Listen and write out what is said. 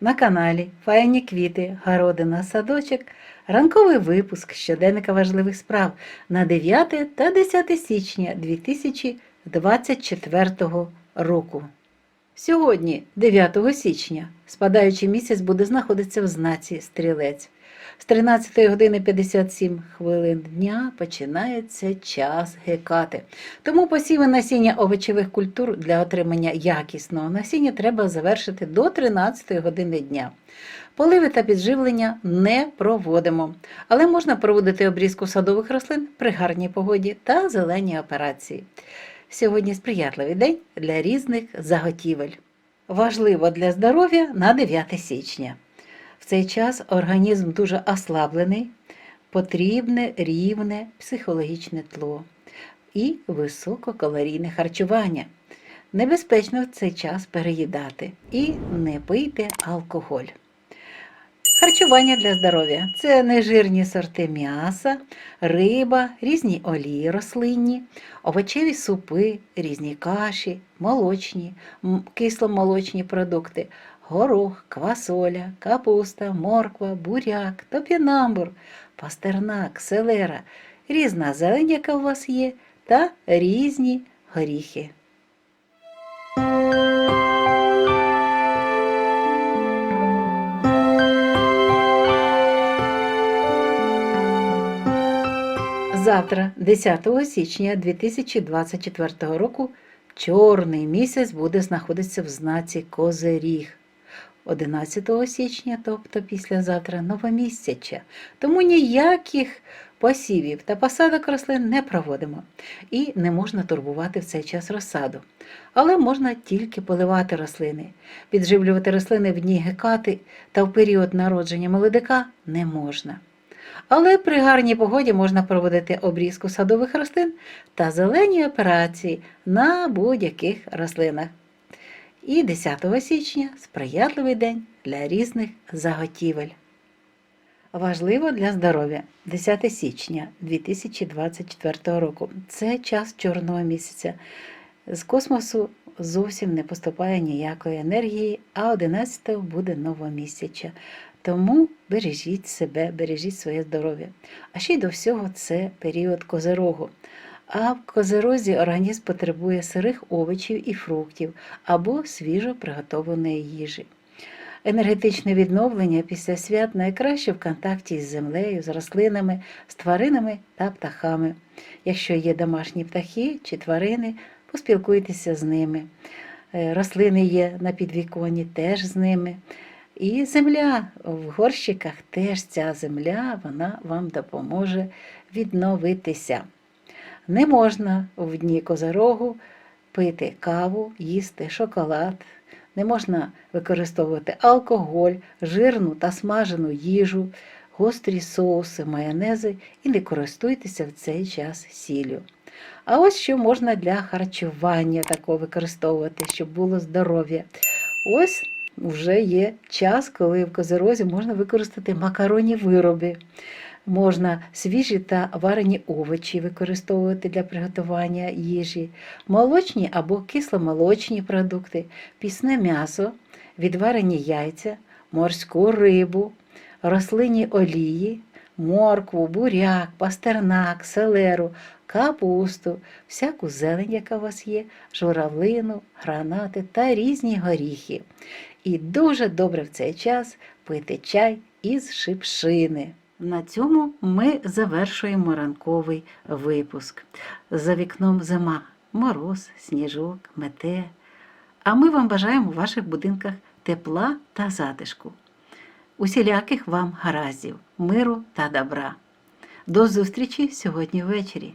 на каналі Файні квіти, городина, садочок, ранковий випуск щоденника важливих справ на 9 та 10 січня 2024 року. Сьогодні, 9 січня, спадаючий місяць буде знаходитися в знаці стрілець. З 13 години 57 хвилин дня починається час гекати. Тому посіви насіння овочевих культур для отримання якісного насіння треба завершити до 13 години дня. Поливи та підживлення не проводимо, але можна проводити обрізку садових рослин при гарній погоді та зеленій операції. Сьогодні сприятливий день для різних заготівель. Важливо для здоров'я на 9 січня. В цей час організм дуже ослаблений, потрібне рівне психологічне тло і висококалорійне харчування. Небезпечно в цей час переїдати і не пийте алкоголь. Харчування для здоров'я це нежирні сорти м'яса, риба, різні олії рослинні, овочеві супи, різні каші, молочні, кисломолочні продукти, горох, квасоля, капуста, морква, буряк, топінамбур, пастернак, селера, різна зелень, яка у вас є, та різні горіхи. Завтра, 10 січня 2024 року, чорний місяць буде знаходитися в знаці Козиріг. 11 січня, тобто післязавтра, новомісяча. Тому ніяких посівів та посадок рослин не проводимо. І не можна турбувати в цей час розсаду. Але можна тільки поливати рослини. Підживлювати рослини в дні гекати та в період народження молодика не можна. Але при гарній погоді можна проводити обрізку садових рослин та зелені операції на будь-яких рослинах. І 10 січня сприятливий день для різних заготівель. Важливо для здоров'я 10 січня 2024 року. Це час чорного місяця. З космосу зовсім не поступає ніякої енергії, а 11 буде новомісяча. Тому бережіть себе, бережіть своє здоров'я. А ще й до всього це період козирогу. А в козирозі організм потребує сирих овочів і фруктів або свіжо приготованої їжі. Енергетичне відновлення після свят найкраще в контакті з землею, з рослинами, з тваринами та птахами. Якщо є домашні птахи чи тварини, поспілкуйтеся з ними. Е, Рослини є на підвіконні, теж з ними. І земля в горщиках теж ця земля вона вам допоможе відновитися. Не можна в дні козорогу пити каву, їсти шоколад, не можна використовувати алкоголь, жирну та смажену їжу, гострі соуси, майонези і не користуйтеся в цей час сіллю. А ось що можна для харчування такого використовувати, щоб було здоров'я. Ось вже є час, коли в козирозі можна використати макаронні вироби. Можна свіжі та варені овочі використовувати для приготування їжі, молочні або кисломолочні продукти, пісне м'ясо, відварені яйця, морську рибу, рослинні олії, моркву, буряк, пастернак, селеру, капусту, всяку зелень, яка у вас є, журавлину, гранати та різні горіхи. І дуже добре в цей час пити чай із шипшини. На цьому ми завершуємо ранковий випуск. За вікном зима, мороз, сніжок, мете. А ми вам бажаємо у ваших будинках тепла та затишку. Усіляких вам гараздів, миру та добра. До зустрічі сьогодні ввечері.